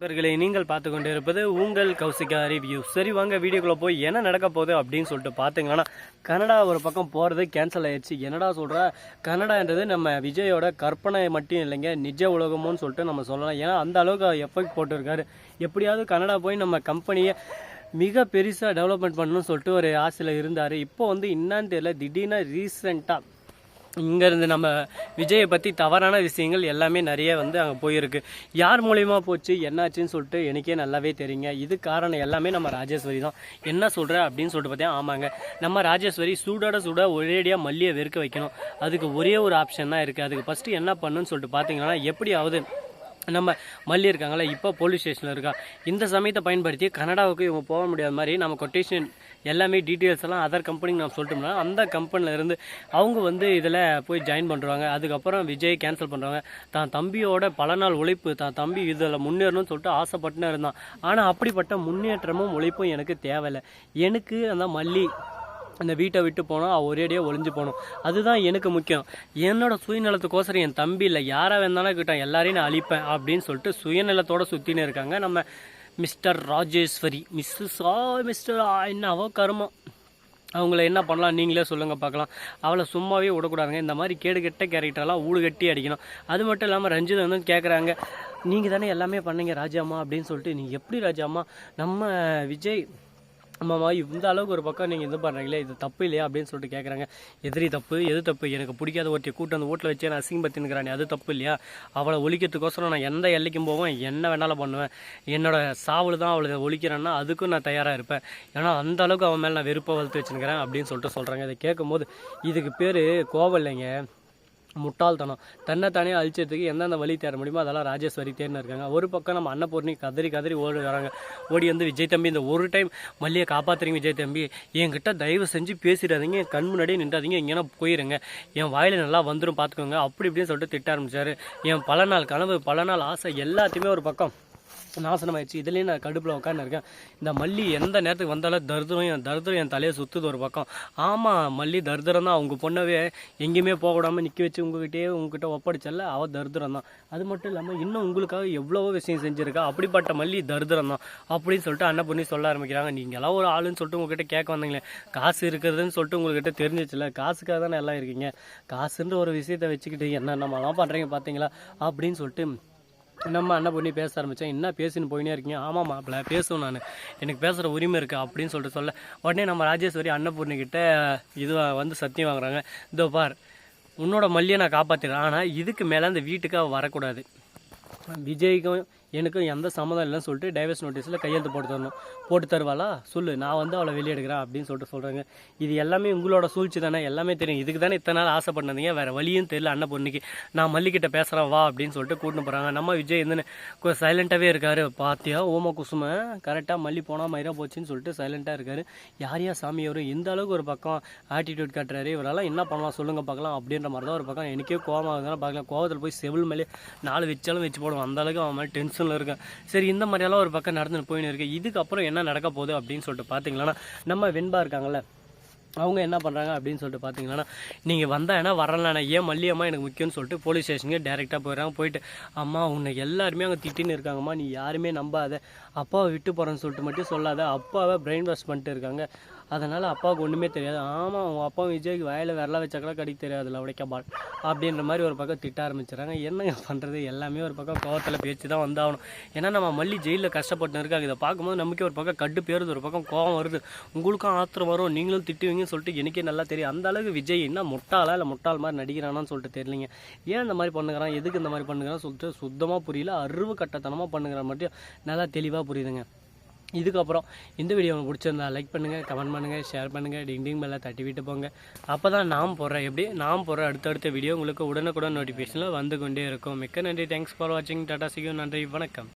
நண்பர்களே நீங்கள் பார்த்து கொண்டு இருப்பது உங்கள் கௌசிகா ரிவ்யூ சரி வாங்க வீடியோக்குள்ளே போய் என்ன நடக்க போகுது அப்படின்னு சொல்லிட்டு பார்த்தீங்கன்னா கனடா ஒரு பக்கம் போகிறது கேன்சல் ஆயிடுச்சு. என்னடா சொல்கிற கனடான்றது நம்ம விஜயோட கற்பனை மட்டும் இல்லைங்க நிஜ உலகமும்னு சொல்லிட்டு நம்ம சொல்லலாம். ஏன்னா அந்த அளவுக்கு எஃபெக்ட் போட்டிருக்காரு. எப்படியாவது கனடா போய் நம்ம கம்பெனியை மிக பெருசாக டெவலப்மெண்ட் பண்ணணும்னு சொல்லிட்டு ஒரு ஆசையில் இருந்தார். இப்போ வந்து என்னான்னு தெரியல திடீர்னு ரீசெண்டாக இங்கேருந்து நம்ம விஜயை பற்றி தவறான விஷயங்கள் எல்லாமே நிறைய வந்து அங்கே போயிருக்கு. யார் மூலியமாக போச்சு என்னாச்சுன்னு சொல்லிட்டு எனக்கே நல்லாவே தெரியுங்க. இது காரணம் எல்லாமே நம்ம ராஜேஸ்வரி தான். என்ன சொல்கிற அப்படின்னு சொல்லிட்டு பார்த்தீங்கன்னா ஆமாங்க. நம்ம ராஜேஸ்வரி சூடோட சூட ஒரேடியாக மல்லியை வெறுக்க வைக்கணும். அதுக்கு ஒரே ஒரு ஆப்ஷன் தான் இருக்குது அதுக்கு ஃபஸ்ட்டு என்ன பண்ணுன்னு சொல்லிட்டு பார்த்தீங்கன்னா எப்படியாவது நம்ம மல்லி இருக்காங்களே இப்போ போலீஸ் ஸ்டேஷனில் இருக்கா. இந்த சமயத்தை பயன்படுத்தி கனடாவுக்கு இவங்க போக முடியாத மாதிரி நம்ம கொட்டேஷன் எல்லாமே டீட்டெயில்ஸ் எல்லாம் அதர் கம்பெனிக்கு நான் சொல்லிட்டோம்னா அந்த கம்பெனியில் இருந்து அவங்க வந்து இதில் போய் ஜாயின் பண்ணுறாங்க அதுக்கப்புறம் விஜய் கேன்சல் பண்ணுறாங்க தான் தம்பியோட பல நாள் உழைப்பு தான் தம்பி இதில் முன்னேறணும்னு சொல்லிட்டு ஆசைப்பட்டுன்னு இருந்தான். ஆனால் அப்படிப்பட்ட முன்னேற்றமும் உழைப்பும் எனக்கு தேவையில்லை. எனக்கு அந்த மல்லி அந்த வீட்டை விட்டு போனால் ஒரேடியாக ஒளிஞ்சு போகணும். அதுதான் எனக்கு முக்கியம். என்னோடய சுயநலத்துக்கோசரம் என் தம்பி இல்லை யாராக வேணாலும் கிட்ட எல்லாரையும் நான் அழிப்பேன் அப்படின்னு சொல்லிட்டு சுயநலத்தோட சுற்றின்னு இருக்காங்க. நம்ம மிஸ்டர் ராஜேஸ்வரி. மிஸ்ஸஸ் ஆ மிஸ்டர் ஆ என்னவோ கருமம் அவங்கள என்ன பண்ணலாம் நீங்களே சொல்லுங்கள் பார்க்கலாம். அவளை சும்மாவே விடக்கூடாதுங்க. இந்த மாதிரி கேடு கெட்ட கேரக்டரெலாம் ஊடு கட்டி அடிக்கணும். அது மட்டும் இல்லாமல் ரஞ்சித் வந்து கேட்குறாங்க நீங்கள் தானே எல்லாமே பண்ணீங்க ராஜாம்மா அப்படின்னு சொல்லிட்டு நீங்கள் எப்படி ராஜாம்மா? நம்ம விஜய் ஆமாம்மா இந்த அளவுக்கு ஒரு பக்கம் நீங்கள் இது பண்ணுறீங்களே இது தப்பு இல்லையா அப்படின்னு சொல்லிட்டு கேட்குறாங்க எதிரி தப்பு எது தப்பு? எனக்கு பிடிக்காத ஒருத்தைய கூட்டம் அந்த வீட்டில் வச்சு நான் அசிங்கப்படுத்தினுக்கிறானே அது தப்பு இல்லையா? அவளை ஒழிக்கிறதுக்கோசரம் நான் எந்த எல்லைக்கும் போவேன் என்ன வேணாலும் பண்ணுவேன். என்னோட சாவல் தான் அவளை ஒழிக்கிறேன்னா அதுக்கும் நான் தயாராக இருப்பேன். ஏன்னா அந்த அளவுக்கு அவன் மேலே நான் வெறுப்பை வளர்த்து வச்சுருக்கிறேன் அப்படின்னு சொல்லிட்டு சொல்கிறாங்க இதை கேட்கும்போது இதுக்கு பேர் கோவம் இல்லைங்க. முட்டாள்தனம். தன்னைத்தானே அழிச்சதுக்கு எந்தெந்த வழி தேட முடியுமோ அதெல்லாம் ராஜேஸ்வரி தேர்னு இருக்காங்க. ஒரு பக்கம் நம்ம அன்னபூர்ணி கதறி கதறி ஓடி வராங்க. ஓடி வந்து விஜய் தம்பி இந்த ஒரு டைம் மல்லியை காப்பாத்துறீங்க விஜய் தம்பி. என்கிட்ட தயவு செஞ்சு பேசிடாதீங்க. என் கண் முன்னாடியே நின்றாதீங்க. எங்கேனா போயிருங்க. என் வாயில் நல்லா வந்துடும் பார்த்துக்கோங்க அப்படி இப்படின்னு சொல்லிட்டு திட்ட ஆரம்பிச்சாரு. என் பல நாள் கனவு பல நாள் ஆசை எல்லாத்தையுமே ஒரு பக்கம் நாசனமாயிடுச்சு இதுலேயும் நான் கடுப்பில் உட்காந்துருக்கேன் இந்த மல்லி எந்த நேரத்துக்கு வந்தாலும் தர்தரும் என் தர்தரும் என் தலையை சுற்றுது ஒரு பக்கம். ஆமாம் மல்லி தரித்திரம் தான். அவங்க பொண்ணவே எங்கேயுமே போக விடாமல் நிற்க வச்சு உங்ககிட்டயே உங்ககிட்ட ஒப்படைச்சல அவள் தரித்திரம் தான். அது மட்டும் இல்லாமல் இன்னும் உங்களுக்காக எவ்வளவோ விஷயம் செஞ்சுருக்கா. அப்படிப்பட்ட மல்லி தரித்திரம் தான். அப்படின்னு சொல்லிட்டு அண்ணன் பண்ணி சொல்ல ஆரம்பிக்கிறாங்க. நீங்களாம் ஒரு ஆளுன்னு சொல்லிட்டு உங்ககிட்ட கேட்க வந்தீங்களே. காசு இருக்கிறதுன்னு சொல்லிட்டு உங்ககிட்ட தெரிஞ்சிச்சுல காசுக்காக தானே எல்லாம் இருக்கீங்க. காசுன்ற ஒரு விஷயத்தை வச்சுக்கிட்டு என்னென்னமெல்லாம் பண்ணுறீங்க பார்த்தீங்களா அப்படின்னு சொல்லிட்டு நம்ம என்ன பண்ணி பேச ஆரம்பித்தேன் என்ன பேசின்னு போயினே இருக்கீங்க? ஆமாம் மாப்பிள்ள பேசுவேன் நான். எனக்கு பேசுகிற உரிமை இருக்குது அப்படின்னு சொல்லிட்டு சொல்ல. உடனே நம்ம ராஜேஸ்வரி அன்னபூர்ணிக்கிட்ட இது வந்து சத்தியம் வாங்குறாங்க. இதோ பார் உன்னோட மல்லியை நான் காப்பாற்றிடுறேன் ஆனால் இதுக்கு மேலே அந்த வீட்டுக்கு அவள் வரக்கூடாது. விஜய்க்கும் எனக்கும் எந்த சம்மதம் இல்லைன்னு சொல்லிட்டு டைவர்ஸ் நோட்டீஸில் கையெழுத்து போட்டு தரணும். போட்டு தருவாளா? சொல்லு நான் வந்து அவளை வெளியெடுக்கிறேன் அப்படின்னு சொல்லிட்டு சொல்கிறாங்க இது எல்லாமே உங்களோட சூழ்ச்சி தானே எல்லாமே தெரியும். இதுக்கு தானே இத்தனை நாள் ஆசைப்பட்டதுங்க வேறு வழியும் தெரியல அண்ணன் பொண்ணுக்கு. நான் மல்லிக்கிட்ட பேசுகிறேன் வா அப்படின்னு சொல்லிட்டு கூட்டின்னு போகிறாங்க நம்ம விஜய் வந்து சைலண்ட்டாகவே இருக்காரு. பார்த்தியா ஓம குசும? கரெக்டாக மல்லி போனால் மயிரா போச்சுன்னு சொல்லிட்டு சைலண்ட்டாக இருக்காரு. யார் யார் சாமி அவர் இந்த அளவுக்கு ஒரு பக்கம் ஆட்டிடியூட் காட்டுறாரு? இவரெல்லாம் என்ன பண்ணலாம்? சொல்லுங்கள் பார்க்கலாம். அப்படின்ற மாதிரி தான் ஒரு பக்கம். எனக்கே கோவம் ஆகுதுன்னா பார்க்கலாம். கோவத்தில் போய் செவில் மேலே நாலு வச்சாலும் வச்சு போடுவோம் அந்த அளவுக்கு அவன் மேலே டென்ஷனில் இருக்கான். சரி இந்த மாதிரியெல்லாம் ஒரு பக்கம் நடந்துட்டு போயின்னு இருக்கேன் இதுக்கப்புறம் என்ன நடக்க போகுது அப்படின்னு சொல்லிட்டு பார்த்தீங்களா நம்ம வெண்பா இருக்காங்கல்ல அவங்க என்ன பண்ணுறாங்க அப்படின்னு சொல்லிட்டு பார்த்தீங்கன்னா நீங்கள் வந்தால் ஏன்னா வரலாண்ணா ஏன் மல்லியம்மா எனக்கு முக்கியம்னு சொல்லிட்டு போலீஸ் ஸ்டேஷனுக்கு டேரெக்டாக போயிடுறாங்க. போயிட்டு அம்மா உன்னை எல்லாருமே அங்கே திட்டின்னு இருக்காங்கம்மா. நீ யாருமே நம்பாத. அப்பாவை விட்டு போகிறேன்னு சொல்லிட்டு மட்டும் சொல்லாத. அப்பாவை பிரெயின் வாஷ் பண்ணிட்டு இருக்காங்க. அதனால் அப்பாவுக்கு ஒன்றுமே தெரியாது. ஆமாம் உங்கள் அப்பாவும் விஜய்க்கு வயலில் விரல வச்சாக்கல கடிக்க தெரியாதுல்ல உடைக்க பால் அப்படின்ற மாதிரி ஒரு பக்கம் திட்ட ஆரம்பிச்சிடறாங்க. என்னங்க பண்ணுறது எல்லாமே ஒரு பக்கம் கோவத்தில் பேச்சு தான் வந்தாகணும். ஏன்னா நம்ம மல்லி ஜெயிலில் கஷ்டப்பட்டு இருக்காங்க. இதை பார்க்கும்போது நமக்கே ஒரு பக்கம் கட்டு பேருது ஒரு பக்கம் கோவம் வருது. உங்களுக்கும் ஆத்திரம் வரும். நீங்களும் திட்டுவீங்க அப்படின்னு சொல்லிட்டு எனக்கே நல்லா தெரியும். அந்த அளவுக்கு விஜய் என்ன முட்டாளா இல்லை முட்டாள் மாதிரி நடிக்கிறானான்னு சொல்லிட்டு தெரியலிங்க. ஏன் இந்த மாதிரி பண்ணுகிறான்? எதுக்கு இந்த மாதிரி பண்ணுகிறான்னு சொல்லிட்டு சுத்தமாக புரியல. அருவு கட்டத்தனமாக பண்ணுகிறான் மட்டும் நல்லா தெளிவாக புரியுதுங்க. இதுக்கப்புறம் இந்த வீடியோ உங்களுக்கு பிடிச்சிருந்தா லைக் பண்ணுங்கள் கமெண்ட் பண்ணுங்கள் ஷேர் பண்ணுங்கள் டிங் டிங் பெல்லை தட்டி விட்டு போங்க. அப்போ தான் நாம் போடுறேன். எப்படி? நாம் போடுற அடுத்தடுத்த வீடியோ உங்களுக்கு உடனுக்குடன் நோட்டிஃபிகேஷனில் வந்து கொண்டே இருக்கும். மிக்க நன்றி. தேங்க்ஸ் ஃபார் வாட்சிங் டாடா சிகியும் நன்றி. வணக்கம்.